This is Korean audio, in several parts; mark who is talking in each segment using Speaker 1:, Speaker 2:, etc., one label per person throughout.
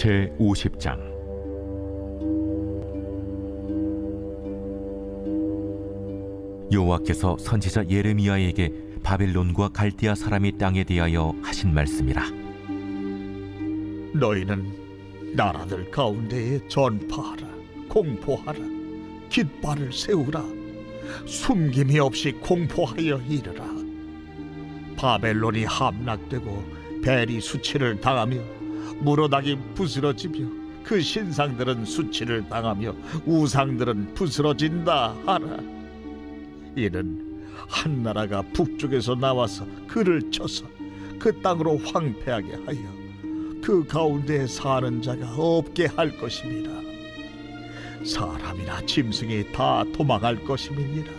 Speaker 1: 제 50장. 여호와께서 선지자 예레미야에게 바벨론과 갈대아 사람의 땅에 대하여 하신 말씀이라.
Speaker 2: 너희는 나라들 가운데에 전파하라 공포하라 깃발을 세우라 숨김이 없이 공포하여 이르라. 바벨론이 함락되고 벨이 수치를 당하며 무로닥이 부스러지며 그 신상들은 수치를 당하며 우상들은 부스러진다 하라 이는 한 나라가 북쪽에서 나와서 그를 쳐서 그 땅으로 황폐하게 하여 그 가운데 사는 자가 없게 할 것입니다. 사람이나 짐승이 다 도망할 것임이니라.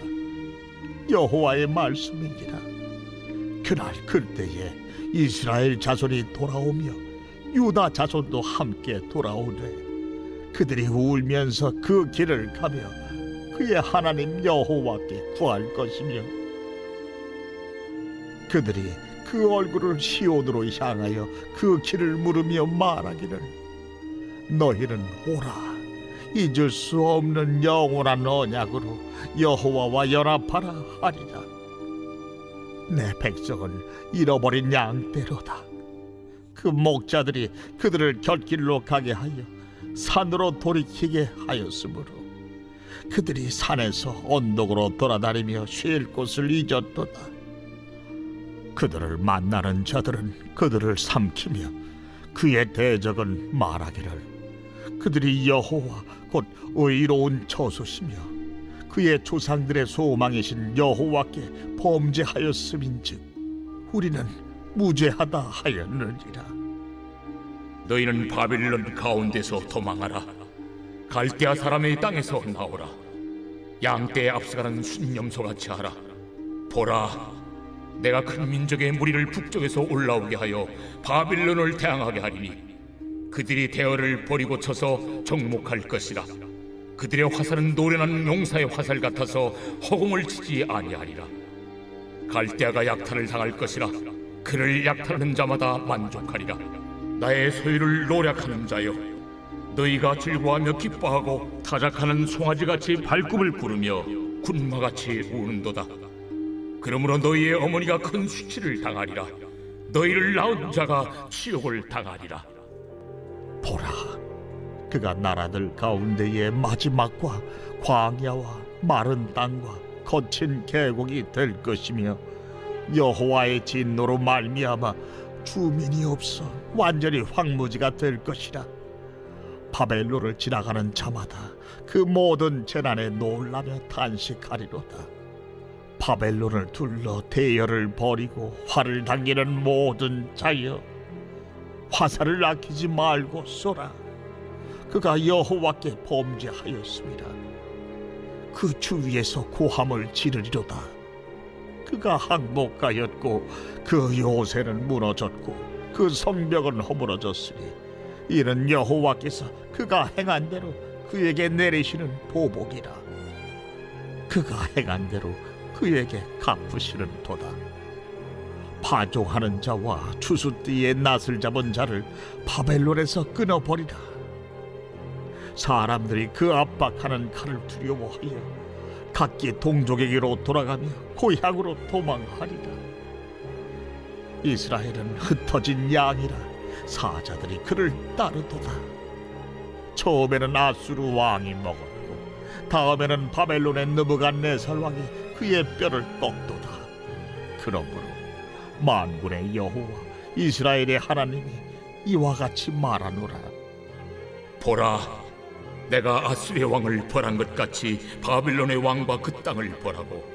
Speaker 2: 여호와의 말씀이니라. 그날 그때에 이스라엘 자손이 돌아오며 유다 자손도 함께 돌아오되 그들이 울면서 그 길을 가며 그의 하나님 여호와께 구할 것이며 그들이 그 얼굴을 시온으로 향하여 그 길을 물으며 말하기를 너희는 오라 잊을 수 없는 영원한 언약으로 여호와와 연합하라 하리라. 내 백성은 잃어버린 양떼로다 그 목자들이 그들을 곁길로 가게 하여 산으로 돌이키게 하였으므로 그들이 산에서 언덕으로 돌아다니며 쉴 곳을 잊었도다. 그들을 만나는 자들은 그들을 삼키며 그의 대적은 말하기를 그들이 여호와 곧 의로운 저소시며 그의 조상들의 소망이신 여호와께 범죄하였음인즉 우리는 무죄하다 하였느니라
Speaker 3: 너희는 바빌론 가운데서 도망하라. 갈대아 사람의 땅에서 나오라. 양떼에 앞서가는 순념소 같이 하라. 보라, 내가 큰 민족의 무리를 북쪽에서 올라오게 하여 바빌론을 대항하게 하리니 그들이 대어를 버리고 쳐서 정목할 것이라. 그들의 화살은 노련한 용사의 화살 같아서 허공을 치지 아니하리라. 갈대아가 약탈을 당할 것이라. 그를 약탈하는 자마다 만족하리라. 나의 소유를 노력하는 자여 너희가 즐거워하며 기뻐하고 타작하는 송아지같이 발굽을 구르며 군마같이 우는도다. 그러므로 너희의 어머니가 큰 수치를 당하리라. 너희를 낳은 자가 치욕을 당하리라.
Speaker 2: 보라 그가 나라들 가운데의 마지막과 광야와 마른 땅과 거친 계곡이 될 것이며 여호와의 진노로 말미암아 주민이 없어 완전히 황무지가 될 것이라. 바벨론을 지나가는 자마다 그 모든 재난에 놀라며 탄식하리로다. 바벨론을 둘러 대열을 벌이고 활을 당기는 모든 자여 화살을 아끼지 말고 쏘라. 그가 여호와께 범죄하였습니다. 그 주위에서 고함을 지르리로다 그가 항복하였고 그 요새는 무너졌고 그 성벽은 허물어졌으니 이는 여호와께서 그가 행한 대로 그에게 내리시는 보복이라. 그가 행한 대로 그에게 갚으시는 도다. 파종하는 자와 추수띠에 낫을 잡은 자를 바벨론에서 끊어버리라. 사람들이 그 압박하는 칼을 두려워하여 각기 동족에게로 돌아가며 고향으로 도망하리라. 이스라엘은 흩어진 양이라 사자들이 그를 따르도다. 처음에는 아수르 왕이 먹었고 다음에는 바벨론의 느부갓네살 왕이 그의 뼈를 꺾도다. 그러므로 만군의 여호와 이스라엘의 하나님이 이와 같이 말하노라.
Speaker 3: 보라 내가 아수리의 왕을 벌한 것 같이 바빌론의 왕과 그 땅을 벌하고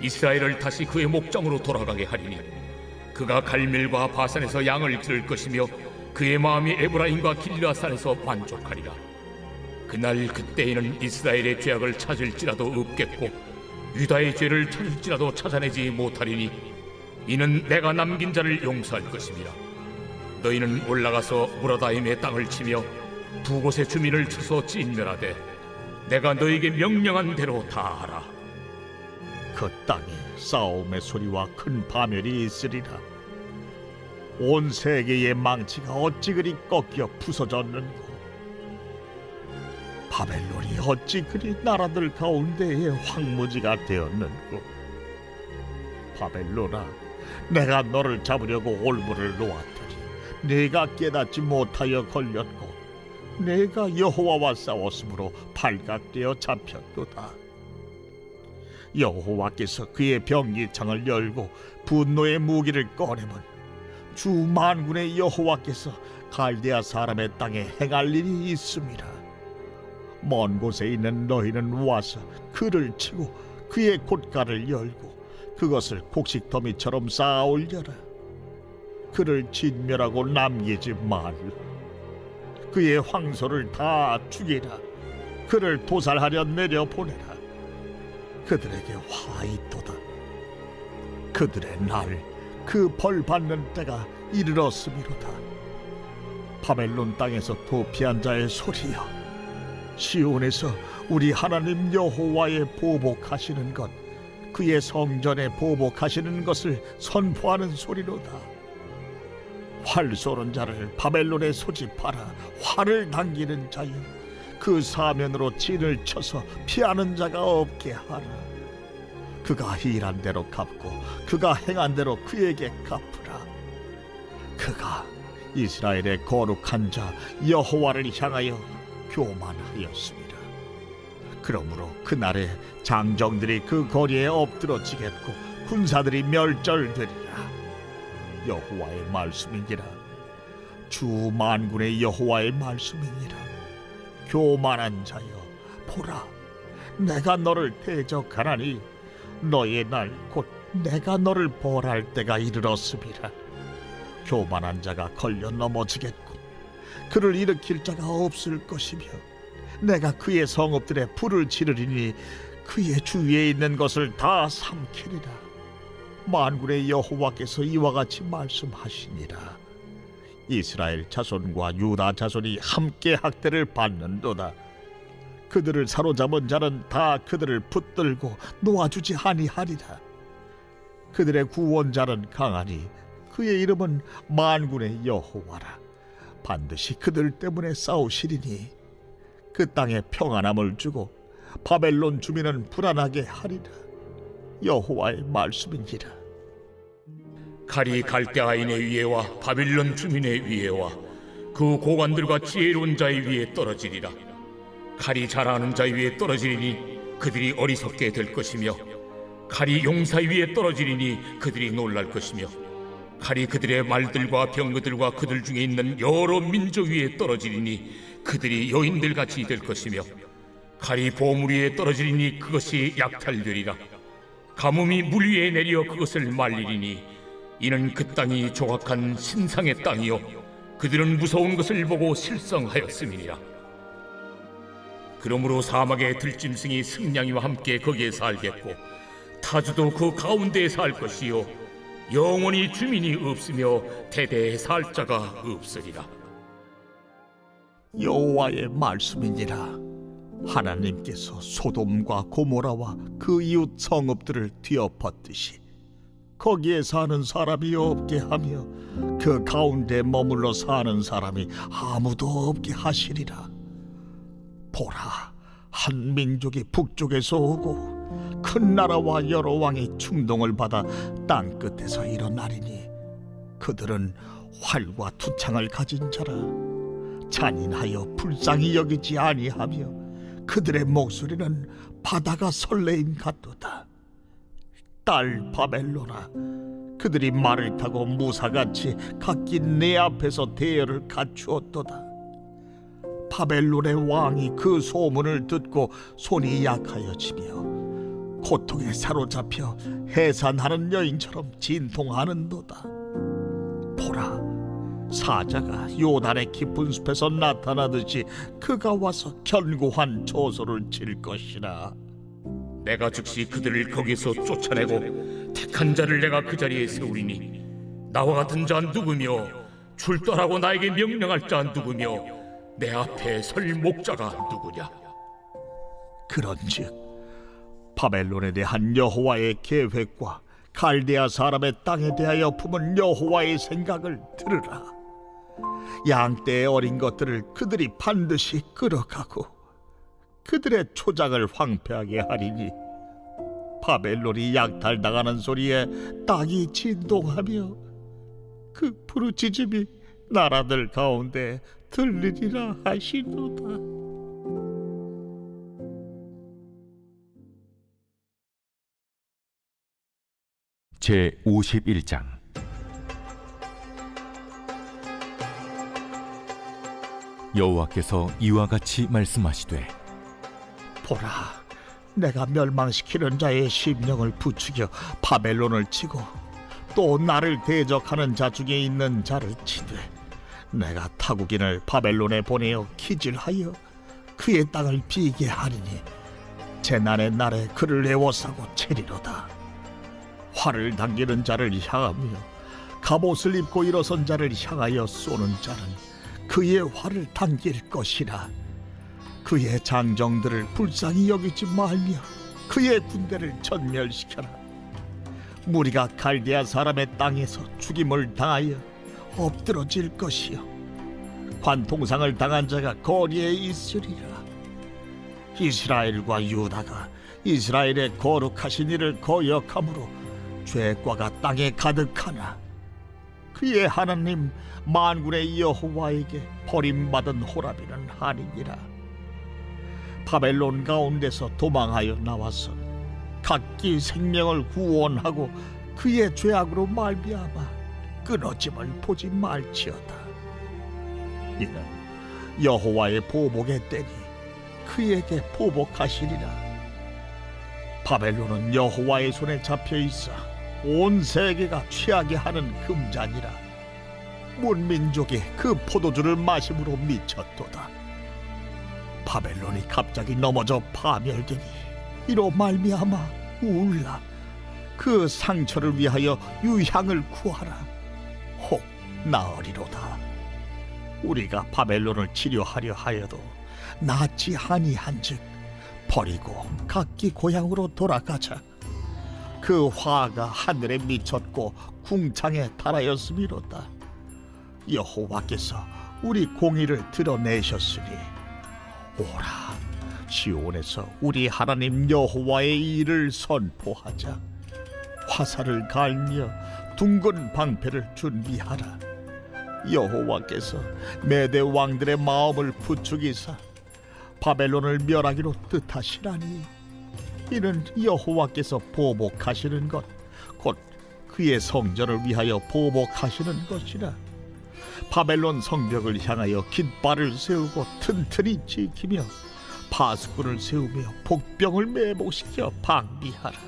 Speaker 3: 이스라엘을 다시 그의 목장으로 돌아가게 하리니 그가 갈멜과 바산에서 양을 들을 것이며 그의 마음이 에브라임과 길라산에서 만족하리라. 그날 그때에는 이스라엘의 죄악을 찾을지라도 없겠고 유다의 죄를 찾을지라도 찾아내지 못하리니 이는 내가 남긴 자를 용서할 것입니다. 너희는 올라가서 무라다임의 땅을 치며 두 곳의 주민을 쳐서 진멸하되 내가 너에게 명령한 대로 다 하라
Speaker 2: 그 땅에 싸움의 소리와 큰 파멸이 있으리라. 온 세계의 망치가 어찌 그리 꺾여 부서졌는고. 바벨론이 어찌 그리 나라들 가운데에 황무지가 되었는고. 바벨론아 내가 너를 잡으려고 올무를 놓았더니 네가 깨닫지 못하여 걸렸고 내가 여호와와 싸웠으므로 발각되어 잡혔도다 여호와께서 그의 병기창을 열고 분노의 무기를 꺼내면 주 만군의 여호와께서 갈대아 사람의 땅에 행할 일이 있습니다. 먼 곳에 있는 너희는 와서 그를 치고 그의 곶가를 열고 그것을 곡식 더미처럼 쌓아 올려라. 그를 진멸하고 남기지 말라. 그의 황소를 다 죽이라. 그를 도살하려 내려 보내라. 그들에게 화 있도다. 그들의 날 그 벌 받는 때가 이르렀음이로다. 바벨론 땅에서 도피한 자의 소리여, 시온에서 우리 하나님 여호와의 보복하시는 것, 그의 성전에 보복하시는 것을 선포하는 소리로다. 활 쏘는 자를 바벨론에 소집하라. 활을 당기는 자여, 그 사면으로 진을 쳐서 피하는 자가 없게 하라. 그가 일한 대로 갚고 그가 행한 대로 그에게 갚으라. 그가 이스라엘의 거룩한 자 여호와를 향하여 교만하였습니다. 그러므로 그날에 장정들이 그 거리에 엎드러지겠고 군사들이 멸절되리라. 여호와의 말씀이니라. 주 만군의 여호와의 말씀이니라. 교만한 자여 보라 내가 너를 대적하나니 너의 날 곧 내가 너를 벌할 때가 이르렀음이라 교만한 자가 걸려 넘어지겠고 그를 일으킬 자가 없을 것이며 내가 그의 성읍들에 불을 지르리니 그의 주위에 있는 것을 다 삼키리라 만군의 여호와께서 이와 같이 말씀하시니라 이스라엘 자손과 유다 자손이 함께 학대를 받는도다 그들을 사로잡은 자는 다 그들을 붙들고 놓아주지 아니하리라. 그들의 구원자는 강하니 그의 이름은 만군의 여호와라. 반드시 그들 때문에 싸우시리니 그 땅에 평안함을 주고 바벨론 주민은 불안하게 하리라. 여호와의 말씀이니라.
Speaker 3: 칼이 갈대아인의 위에와 바빌론 주민의 위에와 그 고관들과 지혜로운 자의 위에 떨어지리라. 칼이 잘하는 자 위에 떨어지리니 그들이 어리석게 될 것이며 칼이 용사 위에 떨어지리니 그들이 놀랄 것이며 칼이 그들의 말들과 병거들과 그들 중에 있는 여러 민족 위에 떨어지리니 그들이 여인들 같이 될 것이며 칼이 보물 위에 떨어지리니 그것이 약탈되리라 가뭄이 물 위에 내려 그것을 말리리니 이는 그 땅이 조각한 신상의 땅이요 그들은 무서운 것을 보고 실성하였음이니라 그러므로 사막의 들짐승이 승냥이와 함께 거기에 살겠고 타주도 그 가운데에 살 것이요 영원히 주민이 없으며 대대에 살 자가 없으리라
Speaker 2: 여호와의 말씀이니라. 하나님께서 소돔과 고모라와 그 이웃 성읍들을 뒤엎었듯이 거기에 사는 사람이 없게 하며 그 가운데 머물러 사는 사람이 아무도 없게 하시리라. 보라, 한 민족이 북쪽에서 오고 큰 나라와 여러 왕이 충동을 받아 땅 끝에서 일어나리니 그들은 활과 투창을 가진 자라. 잔인하여 불쌍히 여기지 아니하며 그들의 목소리는 바다가 설레임 같도다. 딸 바벨로나 그들이 말을 타고 무사같이 각기 내 앞에서 대열을 갖추었도다. 바벨론의 왕이 그 소문을 듣고 손이 약하여지며 고통에 사로잡혀 해산하는 여인처럼 진통하는도다. 보라, 사자가 요단의 깊은 숲에서 나타나듯이 그가 와서 견고한 조소를 칠 것이라.
Speaker 3: 내가 즉시 그들을 거기서 쫓아내고 택한 자를 내가 그 자리에 세우리니 나와 같은 자 누구며 출떠라고 나에게 명령할 자 누구며 내 앞에 설 목자가 누구냐
Speaker 2: 그런즉 바벨론에 대한 여호와의 계획과 갈대아 사람의 땅에 대하여 품은 여호와의 생각을 들으라. 양떼의 어린 것들을 그들이 반드시 끌어가고 그들의 초장을 황폐하게 하리니 바벨론이 약탈당하는 소리에 땅이 진동하며 그 부르짖음이 나라들 가운데 들리리라 하시도다.
Speaker 1: 제 51장 여호와께서 이와 같이 말씀하시되
Speaker 2: 보라, 내가 멸망시키는 자의 심령을 부추겨 바벨론을 치고 또 나를 대적하는 자 중에 있는 자를 치되 내가 타국인을 바벨론에 보내어 기질하여 그의 땅을 비게 하리니 재난의 날에 그를 애워싸고 채리로다. 활을 당기는 자를 향하며 갑옷을 입고 일어선 자를 향하여 쏘는 자는 그의 활을 당길 것이라. 그의 장정들을 불쌍히 여기지 말며 그의 군대를 전멸시켜라. 무리가 갈대아 사람의 땅에서 죽임을 당하여 엎드러질 것이요 관통상을 당한 자가 거리에 있으리라. 이스라엘과 유다가 이스라엘의 거룩하신 이를 거역함으로 죄과가 땅에 가득하나 그의 하나님 만군의 여호와에게 버림받은 호라비는 아니니라. 바벨론 가운데서 도망하여 나와서 각기 생명을 구원하고 그의 죄악으로 말미암아 끊어짐을 보지 말지어다. 이는 여호와의 보복의 때니 그에게 보복하시리라. 바벨론은 여호와의 손에 잡혀 있어 온 세계가 취하게 하는 금잔이라. 문민족이 그 포도주를 마심으로 미쳤도다. 바벨론이 갑자기 넘어져 파멸되니 이로 말미암아 울라 그 상처를 위하여 유향을 구하라 혹 나으리로다 우리가 바벨론을 치료하려 하여도 낫지 아니한즉 버리고 각기 고향으로 돌아가자 그 화가 하늘에 미쳤고 궁창에 달하였음이로다. 여호와께서 우리 공의를 드러내셨으니 오라 시온에서 우리 하나님 여호와의 일을 선포하자. 화살을 갈며 둥근 방패를 준비하라. 여호와께서 메대 왕들의 마음을 부추기사 바벨론을 멸하기로 뜻하시라니 이는 여호와께서 보복하시는 것 곧 그의 성전을 위하여 보복하시는 것이라 바벨론 성벽을 향하여 깃발을 세우고 튼튼히 지키며 파수꾼을 세우며 복병을 매복시켜 방비하라.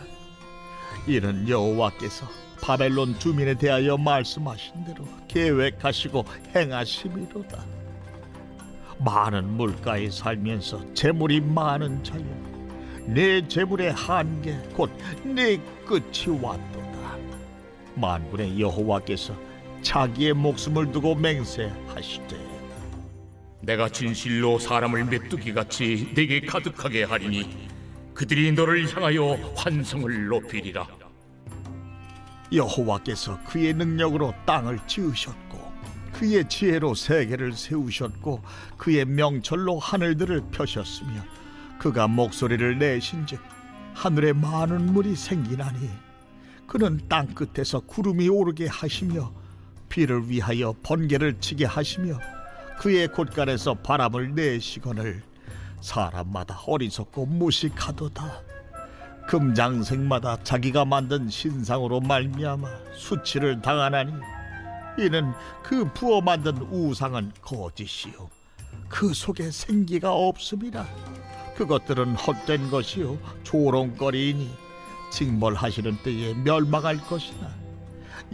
Speaker 2: 이는 여호와께서 바벨론 주민에 대하여 말씀하신 대로 계획하시고 행하심이로다. 많은 물가에 살면서 재물이 많은 자여, 내 재물의 한계 곧 내 끝이 왔도다. 만군의 여호와께서 자기의 목숨을 두고 맹세하시되
Speaker 3: 내가 진실로 사람을 메뚜기 같이 내게 가득하게 하리니 그들이 너를 향하여 환성을 높이리라.
Speaker 2: 여호와께서 그의 능력으로 땅을 지으셨고 그의 지혜로 세계를 세우셨고 그의 명철로 하늘들을 펴셨으며 그가 목소리를 내신즉 하늘에 많은 물이 생기나니 그는 땅 끝에서 구름이 오르게 하시며 비를 위하여 번개를 치게 하시며 그의 곳간에서 바람을 내시거늘 사람마다 어리석고 무식하도다. 금장색마다 자기가 만든 신상으로 말미암아 수치를 당하나니 이는 그 부어 만든 우상은 거짓이요. 그 속에 생기가 없음이라 그것들은 헛된 것이요. 조롱거리이니 징벌하시는 때에 멸망할 것이나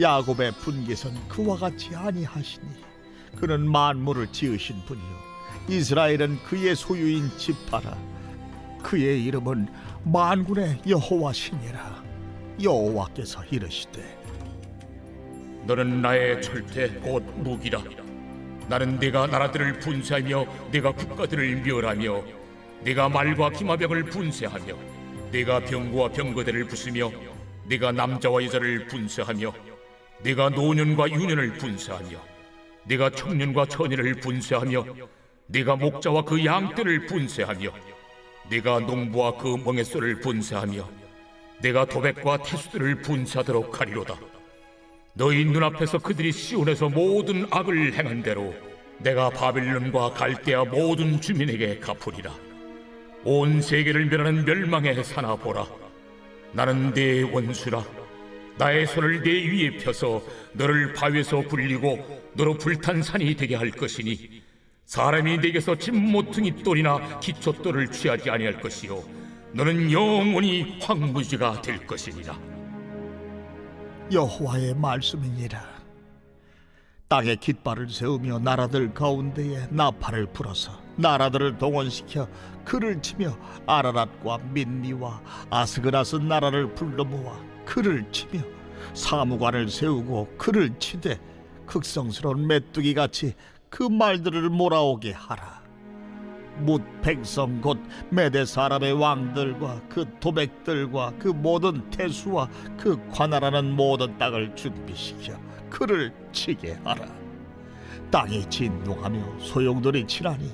Speaker 2: 야곱의 분깃은 그와 같이 아니하시니 그는 만물을 지으신 분이요. 이스라엘은 그의 소유인 지파라. 그의 이름은 만군의 여호와시니라. 여호와께서 이르시되
Speaker 3: 너는 나의 철퇴 곧 무기라. 나는 내가 나라들을 분쇄하며 내가 국가들을 멸하며 내가 말과 기마병을 분쇄하며 내가 병거와 병거대를 부수며 네가 남자와 여자를 분쇄하며 네가 노년과 유년을 분쇄하며 네가 청년과 처녀를 분쇄하며 네가 목자와 그 양떼를 분쇄하며 네가 농부와 그 멍에소를 분쇄하며 내가 도백과 태수들을 분쇄하도록 하리로다. 너희 눈앞에서 그들이 시온에서 모든 악을 행한 대로 내가 바빌론과 갈대아 모든 주민에게 갚으리라 온 세계를 멸하는 멸망의 사나 보라. 나는 네 원수라. 나의 손을 네 위에 펴서 너를 바위에서 굴리고 너로 불탄 산이 되게 할 것이니 사람이 내게서 진모퉁이 돌이나 기초돌을 취하지 아니할 것이요. 너는 영원히 황무지가 될 것이니라.
Speaker 2: 여호와의 말씀이니라. 땅에 깃발을 세우며 나라들 가운데에 나팔을 불어서 나라들을 동원시켜 그를 치며 아라랏과 민니와 아스그라스 나라를 불러 모아 그를 치며 사무관을 세우고 그를 치되 극성스러운 메뚜기 같이 그 말들을 몰아오게 하라 뭇 백성 곧 메대 사람의 왕들과 그 도백들과 그 모든 태수와 그 관할하는 모든 땅을 준비시켜 그를 치게 하라. 땅이 진동하며 소용돌이 치라니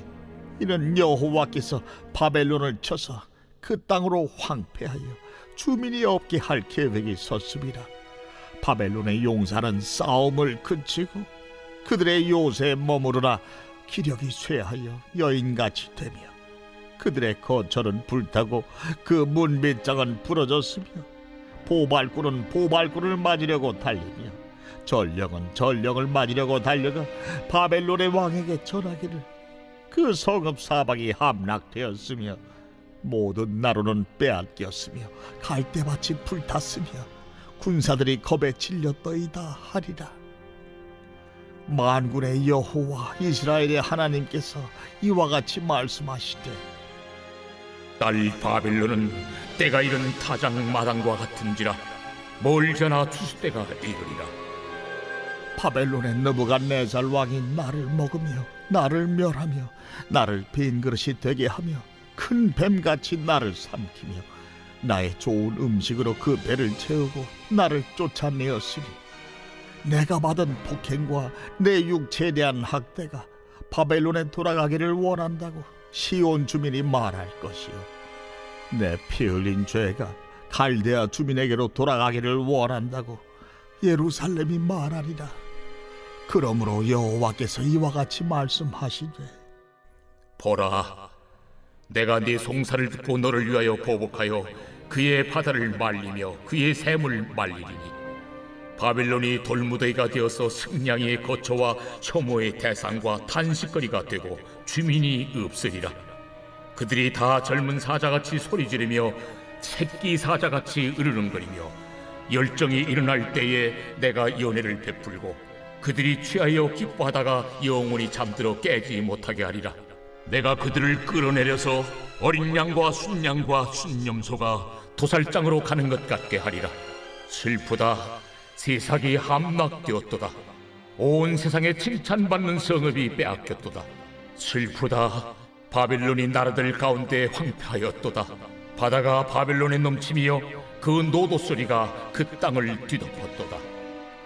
Speaker 2: 이는 여호와께서 바벨론을 쳐서 그 땅으로 황폐하여 주민이 없게 할 계획이 섰습니다. 바벨론의 용사는 싸움을 그치고 그들의 요새에 머무르나 기력이 쇠하여 여인같이 되며 그들의 거처는 불타고 그 문빗장은 부러졌으며 보발꾼은 보발꾼을 맞으려고 달리며 전령은 전령을 맞으려고 달려가 바벨론의 왕에게 전하기를 그 성읍 사방이 함락되었으며 모든 나로는 빼앗겼으며 갈대밭이 불탔으며 군사들이 겁에 질렸더이다 하리라. 만군의 여호와 이스라엘의 하나님께서 이와 같이 말씀하시되
Speaker 3: 딸 바빌론은 때가 이른 타작 마당과 같은지라 멀잖아 추수 때가 이르리라.
Speaker 2: 바벨론의 느부갓네살 왕이 나를 먹으며 나를 멸하며 나를 빈 그릇이 되게 하며 큰 뱀같이 나를 삼키며 나의 좋은 음식으로 그 배를 채우고 나를 쫓아내었으니 내가 받은 폭행과 내 육체에 대한 학대가 바벨론에 돌아가기를 원한다고 시온 주민이 말할 것이요. 내 피 흘린 죄가 갈대아 주민에게로 돌아가기를 원한다고 예루살렘이 말하리라 그러므로 여호와께서 이와 같이 말씀하시되
Speaker 3: 보라 내가 네 송사를 듣고 너를 위하여 보복하여 그의 바다를 말리며 그의 샘을 말리리니 바빌론이 돌무더기가 되어서 승냥이의 거처와 혐오의 대상과 탄식거리가 되고 주민이 없으리라. 그들이 다 젊은 사자같이 소리 지르며 새끼 사자같이 으르렁거리며 열정이 일어날 때에 내가 연애를 베풀고 그들이 취하여 기뻐하다가 영원히 잠들어 깨지 못하게 하리라. 내가 그들을 끌어내려서 어린 양과 순양과 순념소가 도살장으로 가는 것 같게 하리라. 슬프다. 세상이 함락되었도다. 온 세상에 칭찬받는 성읍이 빼앗겼도다. 슬프다. 바빌론이 나라들 가운데 황폐하였도다. 바다가 바빌론에 넘치며 그 노도 소리가 그 땅을 뒤덮었도다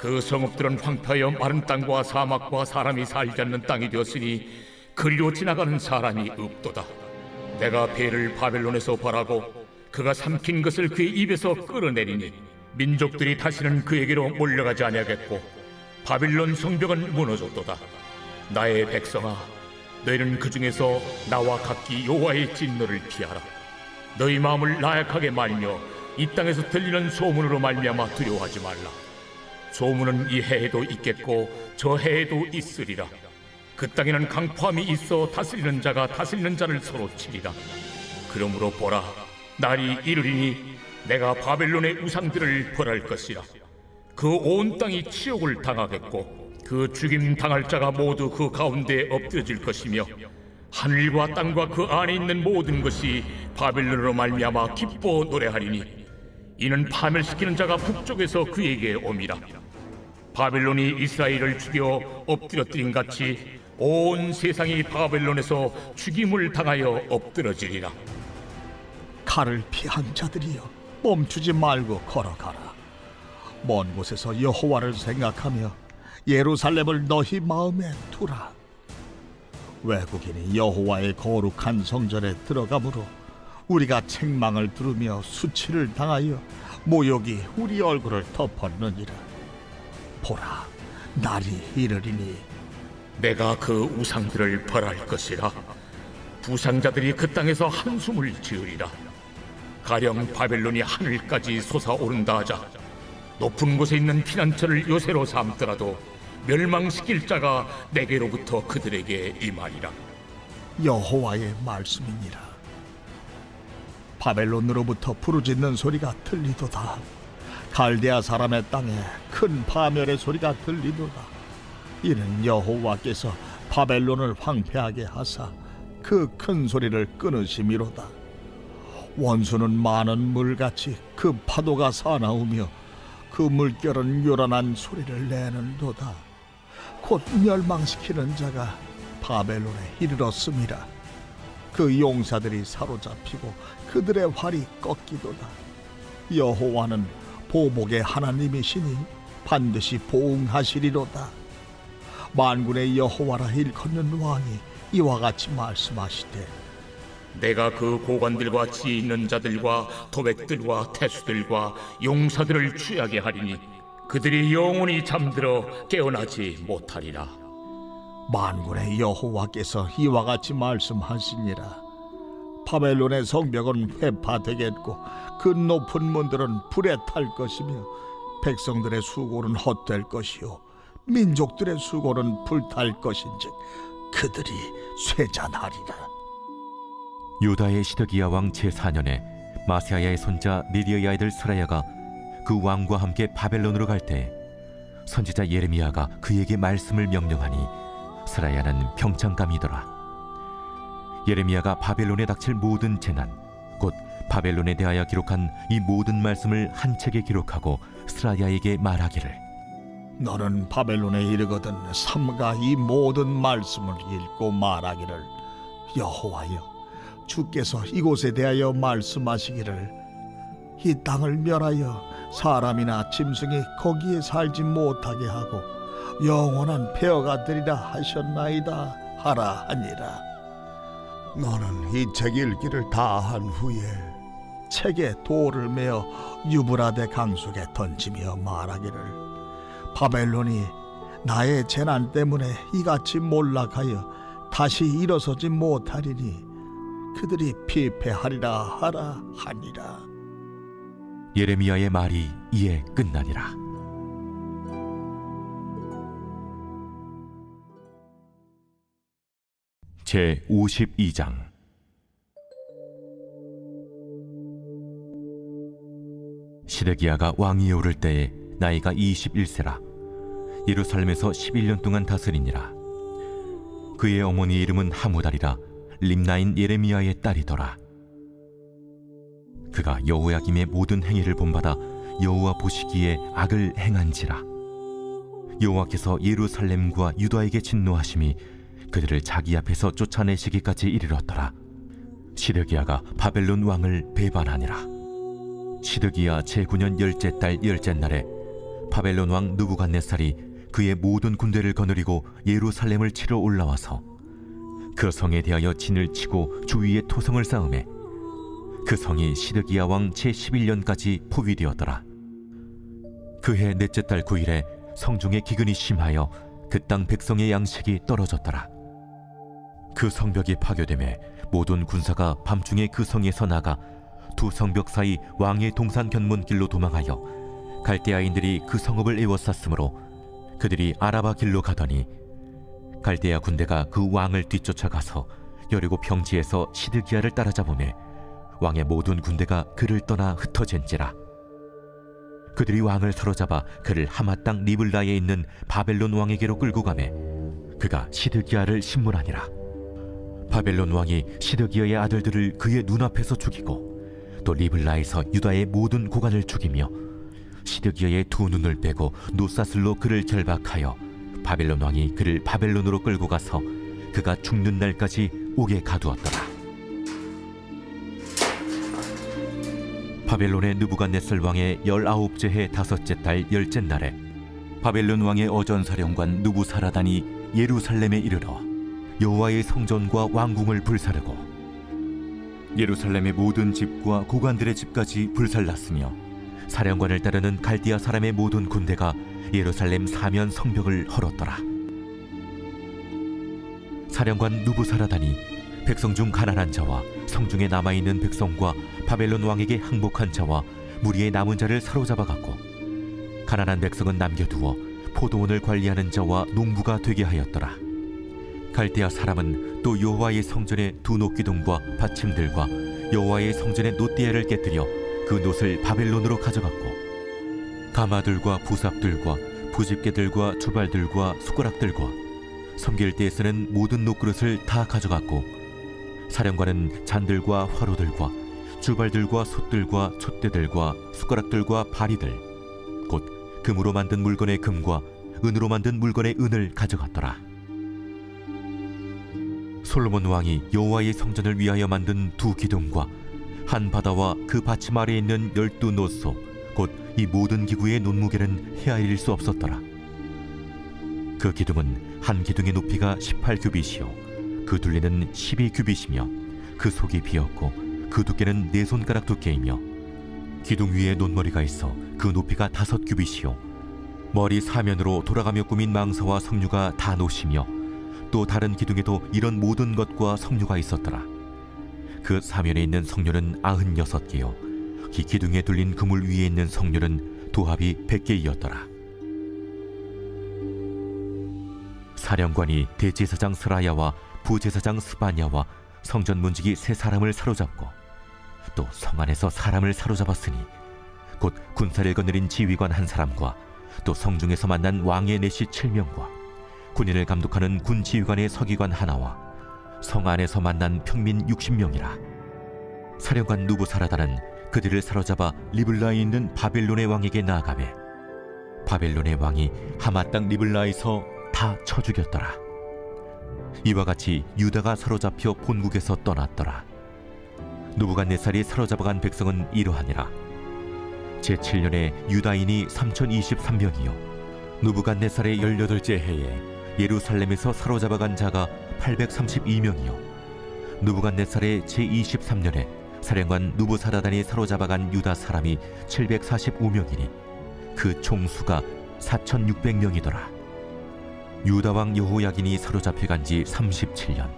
Speaker 3: 그 성읍들은 황폐하여 마른 땅과 사막과 사람이 살지 않는 땅이 되었으니 그리로 지나가는 사람이 없도다. 내가 배를 바벨론에서 벌하고 그가 삼킨 것을 그의 입에서 끌어내리니 민족들이 다시는 그에게로 몰려가지 아니하겠고 바빌론 성벽은 무너졌도다. 나의 백성아 너희는 그 중에서 나와 각기 여호와의 진노를 피하라. 너희 마음을 나약하게 말며 이 땅에서 들리는 소문으로 말미암아 두려워하지 말라 소문은 이 해에도 있겠고 저 해에도 있으리라. 그 땅에는 강포함이 있어 다스리는 자가 다스리는 자를 서로 치리라. 그러므로 보라 날이 이르리니 내가 바벨론의 우상들을 벌할 것이라. 그 온 땅이 치욕을 당하겠고 그 죽임 당할 자가 모두 그 가운데 엎드려질 것이며 하늘과 땅과 그 안에 있는 모든 것이 바벨론으로 말미암아 기뻐 노래하리니 이는 파멸시키는 자가 북쪽에서 그에게 옴이라 바벨론이 이스라엘을 죽여 엎드려뜨린 같이 온 세상이 바벨론에서 죽임을 당하여 엎드러지리라
Speaker 2: 칼을 피한 자들이여 멈추지 말고 걸어가라 먼 곳에서 여호와를 생각하며 예루살렘을 너희 마음에 두라. 외국인이 여호와의 거룩한 성전에 들어가므로 우리가 책망을 들으며 수치를 당하여 모욕이 우리 얼굴을 덮었느니라. 보라, 날이 이르리니
Speaker 3: 내가 그 우상들을 벌할 것이라 부상자들이 그 땅에서 한숨을 지으리라 가령 바벨론이 하늘까지 솟아오른다 하자 높은 곳에 있는 피난처를 요새로 삼더라도 멸망시킬 자가 내게로부터 그들에게 임하리라
Speaker 2: 여호와의 말씀이니라. 바벨론으로부터 부르짖는 소리가 들리도다. 갈대아 사람의 땅에 큰 파멸의 소리가 들리도다. 이는 여호와께서 바벨론을 황폐하게 하사 그 큰 소리를 끊으심이로다. 원수는 많은 물같이 그 파도가 사나우며 그 물결은 요란한 소리를 내는도다. 곧 멸망시키는 자가 바벨론에 이르렀음이라. 그 용사들이 사로잡히고 그들의 활이 꺾이도다. 여호와는 보복의 하나님이시니 반드시 보응하시리로다. 만군의 여호와라 일컫는 왕이 이와 같이 말씀하시되
Speaker 3: 내가 그 고관들과 지혜 있는 자들과 도백들과 태수들과 용사들을 취하게 하리니 그들이 영원히 잠들어 깨어나지 못하리라
Speaker 2: 만군의 여호와께서 이와 같이 말씀하시니라 바벨론의 성벽은 회파되겠고 그 높은 문들은 불에 탈 것이며 백성들의 수고는 헛될 것이요 민족들의 수고는 불탈 것인즉 그들이 쇠잔하리라.
Speaker 1: 유다의 시드기야 왕 제4년에 마세아야의 손자 미디어의 아들 스라야가 그 왕과 함께 바벨론으로 갈 때 선지자 예레미야가 그에게 말씀을 명령하니 스라야는 평창감이더라 예레미야가 바벨론에 닥칠 모든 재난 곧 바벨론에 대하여 기록한 이 모든 말씀을 한 책에 기록하고 스라야에게 말하기를.
Speaker 2: 너는 바벨론에 이르거든 삼가 이 모든 말씀을 읽고 말하기를. 여호와여 주께서 이곳에 대하여 말씀하시기를. 이 땅을 멸하여 사람이나 짐승이 거기에 살지 못하게 하고 영원한 폐허가 되리라 하셨나이다 하라 하니라 너는 이 책 읽기를 다한 후에 책에 돌을 메어 유브라데 강속에 던지며 말하기를 바벨론이 나의 재난 때문에 이같이 몰락하여 다시 일어서지 못하리니 그들이 피폐하리라 하라 하니라.
Speaker 1: 예레미야의 말이 이에 끝나니라 제 52장. 시드기야가 왕위에 오를 때에 나이가 21세라. 예루살렘에서 11년 동안 다스리니라. 그의 어머니 이름은 하무달이라. 림나인 예레미야의 딸이더라. 그가 여호야김의 모든 행위를 본받아 여호와 보시기에 악을 행한지라. 여호와께서 예루살렘과 유다에게 진노하심이 그들을 자기 앞에서 쫓아내시기까지 이르렀더라 시드기야가 바벨론 왕을 배반하니라 시드기야 제9년 열째 달 열째 날에 바벨론 왕 누부갓네살이 그의 모든 군대를 거느리고 예루살렘을 치러 올라와서 그 성에 대하여 진을 치고 주위에 토성을 쌓음에 그 성이 시드기야 왕 제11년까지 포위되었더라. 그해 넷째 달 9일에 성중에 기근이 심하여 그 땅 백성의 양식이 떨어졌더라. 그 성벽이 파괴됨에 모든 군사가 밤중에 그 성에서 나가 두 성벽 사이 왕의 동산 견문길로 도망하여 갈대아인들이 그 성읍을 에워쌌으므로 그들이 아라바 길로 가더니 갈대아 군대가 그 왕을 뒤쫓아가서 여리고 평지에서 시드기야를 따라잡으매 왕의 모든 군대가 그를 떠나 흩어진지라. 그들이 왕을 사로잡아 그를 하마 땅 리블라에 있는 바벨론 왕에게로 끌고 가매 그가 시드기야를 신문하니라 바벨론 왕이 시드기야의 아들들을 그의 눈앞에서 죽이고 또 리블라에서 유다의 모든 고관을 죽이며 시드기야의 두 눈을 빼고 노사슬로 그를 결박하여 바벨론 왕이 그를 바벨론으로 끌고 가서 그가 죽는 날까지 옥에 가두었더라. 바벨론의 느부갓네살 왕의 열아홉째 해 다섯째 달 열째 날에 바벨론 왕의 어전 사령관 누부사라단이 예루살렘에 이르러 여호와의 성전과 왕궁을 불사르고 예루살렘의 모든 집과 고관들의 집까지 불살랐으며 사령관을 따르는 갈디아 사람의 모든 군대가 예루살렘 사면 성벽을 헐었더라. 사령관 누부사라단이 백성 중 가난한 자와 성중에 남아 있는 백성과 바벨론 왕에게 항복한 자와 무리의 남은 자를 사로잡아 갔고 가난한 백성은 남겨두어 포도원을 관리하는 자와 농부가 되게 하였더라. 갈대아 사람은 또 여호와의 성전의 두 녹기둥과 받침들과 여호와의 성전의 노띠에를 깨뜨려 그 놋을 바벨론으로 가져갔고 가마들과 부삽들과 부집개들과 주발들과 숟가락들과 섬길 때에 쓰는 모든 녹그릇을 다 가져갔고 사령관은 잔들과 화로들과 주발들과 솥들과 촛대들과 숟가락들과 바리들 곧 금으로 만든 물건의 금과 은으로 만든 물건의 은을 가져갔더라. 솔로몬 왕이 여호와의 성전을 위하여 만든 두 기둥과 한 바다와 그 받침 아래에 있는 열두 노소 곧 이 모든 기구의 논무게는 헤아릴 수 없었더라. 그 기둥은 한 기둥의 높이가 18규빗이요 그 둘레는 12규빗이며 그 속이 비었고 그 두께는 네 손가락 두께이며 기둥 위에 논머리가 있어 그 높이가 다섯 규빗이요 머리 사면으로 돌아가며 꾸민 망사와 석류가 다 노시며 또 다른 기둥에도 이런 모든 것과 석류가 있었더라. 그 사면에 있는 석류는 아흔 여섯 개요. 기 기둥에 둘린 그물 위에 있는 석류는 도합이 백 개이었더라. 사령관이 대제사장 스라야와 부제사장 스바냐와 성전 문지기 세 사람을 사로잡고 또 성 안에서 사람을 사로잡았으니 곧 군사를 거느린 지휘관 한 사람과 또 성중에서 만난 왕의 내시 칠명과 군인을 감독하는 군 지휘관의 서기관 하나와 성 안에서 만난 평민 60명이라 사령관 누부사라다는 그들을 사로잡아 리블라에 있는 바벨론의 왕에게 나아가매 바벨론의 왕이 하마 땅 리블라에서 다 쳐 죽였더라. 이와 같이 유다가 사로잡혀 본국에서 떠났더라. 누부갓네살이 사로잡아간 백성은 이러하니라. 제7년에 유다인이 3023명이요. 누부갓네살의 18째 해에 예루살렘에서 사로잡아간 자가 832명이요. 누부갓네살의 제23년에 사령관 누부사라단이 사로잡아간 유다 사람이 745명이니 그 총수가 4600명이더라. 유다 왕 여호야긴이 사로잡혀간 지 37년.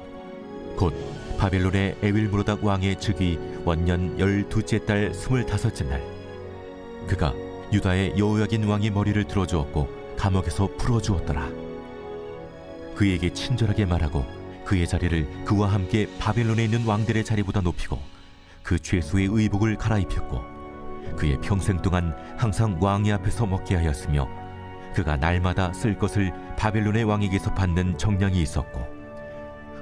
Speaker 1: 곧 바벨론의 에윌무로닥 왕의 즉위 원년 열두째 달 스물다섯째 날. 그가 유다의 여호야긴 왕의 머리를 들어주었고 감옥에서 풀어주었더라. 그에게 친절하게 말하고 그의 자리를 그와 함께 바벨론에 있는 왕들의 자리보다 높이고 그 죄수의 의복을 갈아입혔고 그의 평생 동안 항상 왕의 앞에서 먹게 하였으며 그가 날마다 쓸 것을 바벨론의 왕에게서 받는 정량이 있었고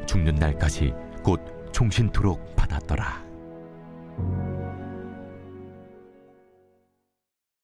Speaker 1: 죽는 날까지 곧 종신토록 받았더라.